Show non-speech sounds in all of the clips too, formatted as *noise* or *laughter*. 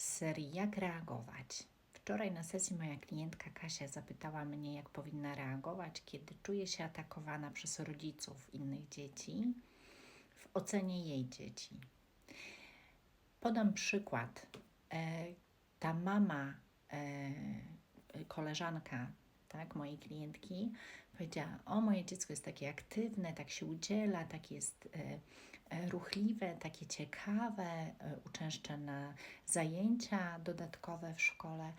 z serii Jak reagować. Wczoraj na sesji moja klientka Kasia zapytała mnie, jak powinna reagować, kiedy czuje się atakowana przez rodziców innych dzieci w ocenie jej dzieci. Podam przykład. E, ta mama, e, koleżanka tak, mojej klientki, powiedziała: O, moje dziecko jest takie aktywne, tak się udziela, tak jest e, e, ruchliwe, takie ciekawe, e, uczęszcza na zajęcia dodatkowe w szkole.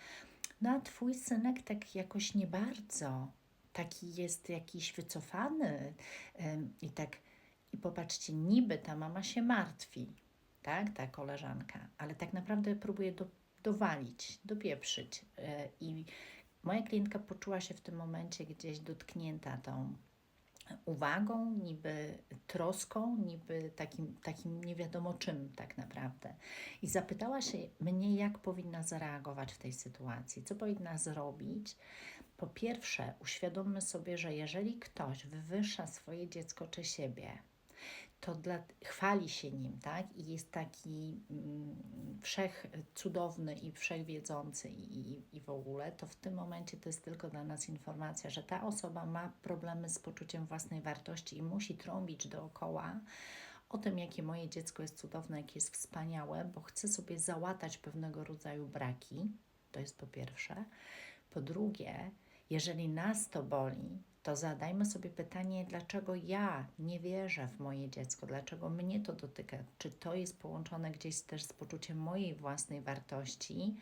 No a twój synek tak jakoś nie bardzo, taki jest jakiś wycofany i tak, i popatrzcie, niby ta mama się martwi, tak, ta koleżanka, ale tak naprawdę próbuje do, dowalić, dopieprzyć i Moja klientka poczuła się w tym momencie gdzieś dotknięta tą uwagą, niby troską, niby takim, takim nie wiadomo czym tak naprawdę. I zapytała się mnie, jak powinna zareagować w tej sytuacji, co powinna zrobić. Po pierwsze, uświadommy sobie, że jeżeli ktoś wywyższa swoje dziecko czy siebie, to dla, chwali się nim, tak? I jest taki mm, wszechcudowny i wszechwiedzący i, i, i w ogóle, to w tym momencie to jest tylko dla nas informacja, że ta osoba ma problemy z poczuciem własnej wartości i musi trąbić dookoła o tym, jakie moje dziecko jest cudowne, jakie jest wspaniałe, bo chce sobie załatać pewnego rodzaju braki. To jest po pierwsze. Po drugie, jeżeli nas to boli, to zadajmy sobie pytanie, dlaczego ja nie wierzę w moje dziecko, dlaczego mnie to dotyka, czy to jest połączone gdzieś też z poczuciem mojej własnej wartości,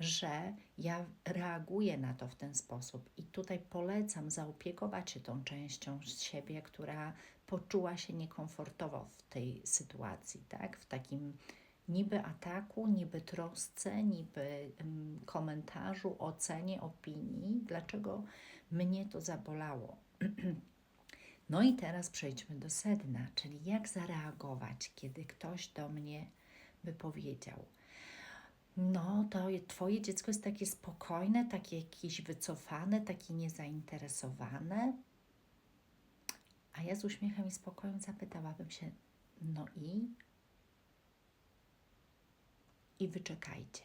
że ja reaguję na to w ten sposób. I tutaj polecam zaopiekować się tą częścią z siebie, która poczuła się niekomfortowo w tej sytuacji, tak? W takim niby ataku, niby trosce, niby komentarzu, ocenie, opinii, dlaczego mnie to zabolało. *clears throat* No i teraz przejdźmy do sedna, czyli jak zareagować, kiedy ktoś do mnie by powiedział: No, to Twoje dziecko jest takie spokojne, takie jakieś wycofane, takie niezainteresowane. A ja z uśmiechem i spokojem zapytałabym się: No i i wyczekajcie.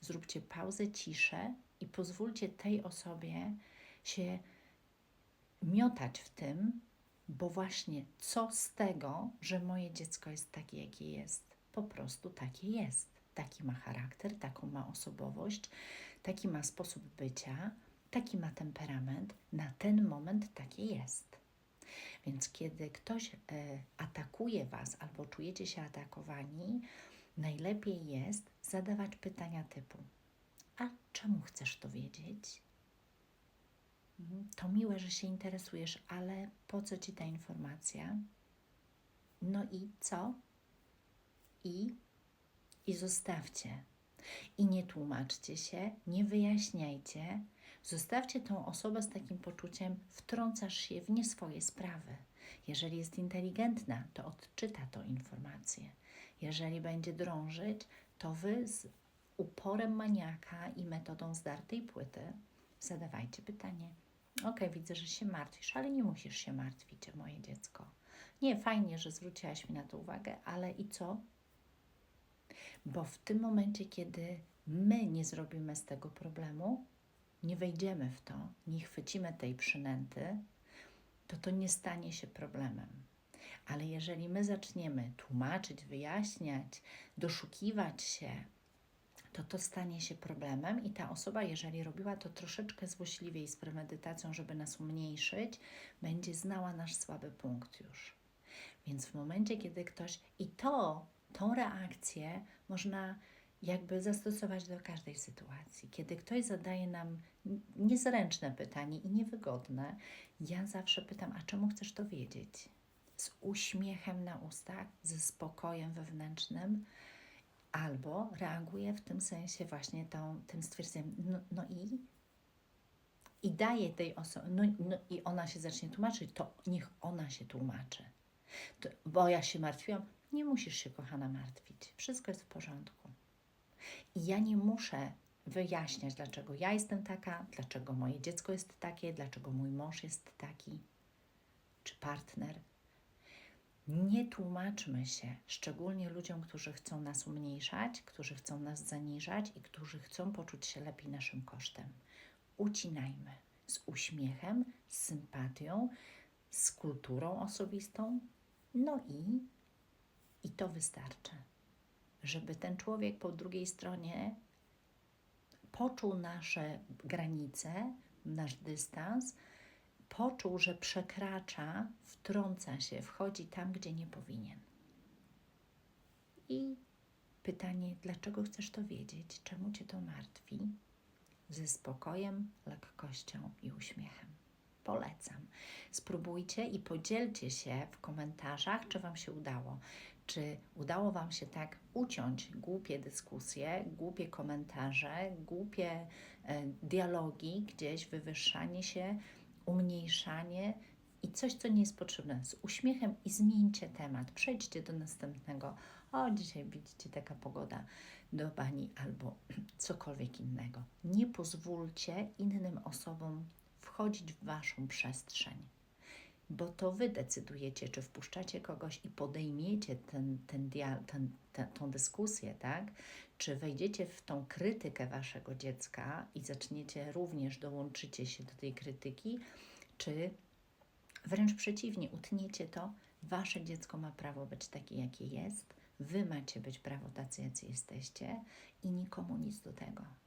Zróbcie pauzę, ciszę i pozwólcie tej osobie się miotać w tym, bo właśnie co z tego, że moje dziecko jest takie, jakie jest? Po prostu takie jest. Taki ma charakter, taką ma osobowość, taki ma sposób bycia, taki ma temperament, na ten moment takie jest. Więc kiedy ktoś e, atakuje Was albo czujecie się atakowani, najlepiej jest zadawać pytania typu: A czemu chcesz to wiedzieć? To miłe, że się interesujesz, ale po co ci ta informacja? No i co? I, i zostawcie. I nie tłumaczcie się, nie wyjaśniajcie. Zostawcie tą osobę z takim poczuciem, wtrącasz się w nie swoje sprawy. Jeżeli jest inteligentna, to odczyta tą informację. Jeżeli będzie drążyć, to wy z uporem maniaka i metodą zdartej płyty zadawajcie pytanie. Ok, widzę, że się martwisz, ale nie musisz się martwić, moje dziecko. Nie, fajnie, że zwróciłaś mi na to uwagę, ale i co? Bo w tym momencie, kiedy my nie zrobimy z tego problemu, nie wejdziemy w to, nie chwycimy tej przynęty, to to nie stanie się problemem. Ale jeżeli my zaczniemy tłumaczyć, wyjaśniać, doszukiwać się, to to stanie się problemem i ta osoba, jeżeli robiła to troszeczkę złośliwie i z premedytacją, żeby nas umniejszyć, będzie znała nasz słaby punkt już. Więc w momencie, kiedy ktoś i to, tą reakcję można jakby zastosować do każdej sytuacji. Kiedy ktoś zadaje nam niezręczne pytanie i niewygodne, ja zawsze pytam, a czemu chcesz to wiedzieć? z uśmiechem na ustach, ze spokojem wewnętrznym, albo reaguje w tym sensie właśnie tą, tym stwierdzeniem, no, no i i daje tej osobie, no, no, i ona się zacznie tłumaczyć, to niech ona się tłumaczy. To, bo ja się martwiłam, nie musisz się, kochana, martwić. Wszystko jest w porządku. I ja nie muszę wyjaśniać, dlaczego ja jestem taka, dlaczego moje dziecko jest takie, dlaczego mój mąż jest taki, czy partner. Nie tłumaczmy się, szczególnie ludziom, którzy chcą nas umniejszać, którzy chcą nas zaniżać i którzy chcą poczuć się lepiej naszym kosztem. Ucinajmy z uśmiechem, z sympatią, z kulturą osobistą, no i, i to wystarczy, żeby ten człowiek po drugiej stronie poczuł nasze granice, nasz dystans, poczuł, że przekracza, wtrąca się, wchodzi tam, gdzie nie powinien. I pytanie, dlaczego chcesz to wiedzieć? Czemu cię to martwi? Ze spokojem, lekkością i uśmiechem. Polecam. Spróbujcie i podzielcie się w komentarzach, czy Wam się udało. Czy udało Wam się tak uciąć głupie dyskusje, głupie komentarze, głupie e, dialogi, gdzieś wywyższanie się, umniejszanie i coś, co nie jest potrzebne, z uśmiechem i zmieńcie temat. Przejdźcie do następnego. O, dzisiaj widzicie taka pogoda do bani albo *clears throat* cokolwiek innego. Nie pozwólcie innym osobom wchodzić w Waszą przestrzeń, bo to Wy decydujecie, czy wpuszczacie kogoś i podejmiecie ten, ten, dia- ten, tę tą dyskusję, tak? Czy wejdziecie w tą krytykę Waszego dziecka i zaczniecie również, dołączycie się do tej krytyki, czy wręcz przeciwnie, utniecie to, Wasze dziecko ma prawo być takie, jakie jest, Wy macie być prawo tacy, jacy jesteście i nikomu nic do tego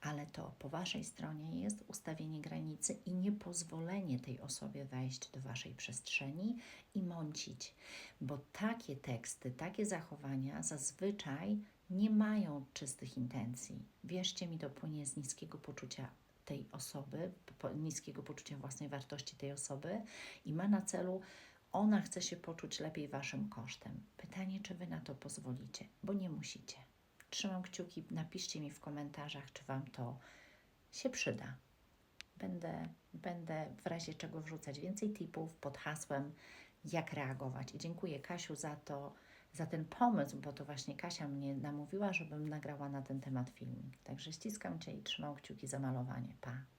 ale to po Waszej stronie jest ustawienie granicy i niepozwolenie tej osobie wejść do Waszej przestrzeni i mącić, bo takie teksty, takie zachowania zazwyczaj nie mają czystych intencji. Wierzcie mi, to płynie z niskiego poczucia tej osoby, niskiego poczucia własnej wartości tej osoby i ma na celu, ona chce się poczuć lepiej Waszym kosztem. Pytanie, czy Wy na to pozwolicie, bo nie musicie. Trzymam kciuki, napiszcie mi w komentarzach, czy Wam to się przyda. Będę, będę w razie czego wrzucać więcej tipów pod hasłem, jak reagować. I dziękuję Kasiu za to, za ten pomysł, bo to właśnie Kasia mnie namówiła, żebym nagrała na ten temat filmik. Także ściskam Cię i trzymam kciuki za malowanie. Pa!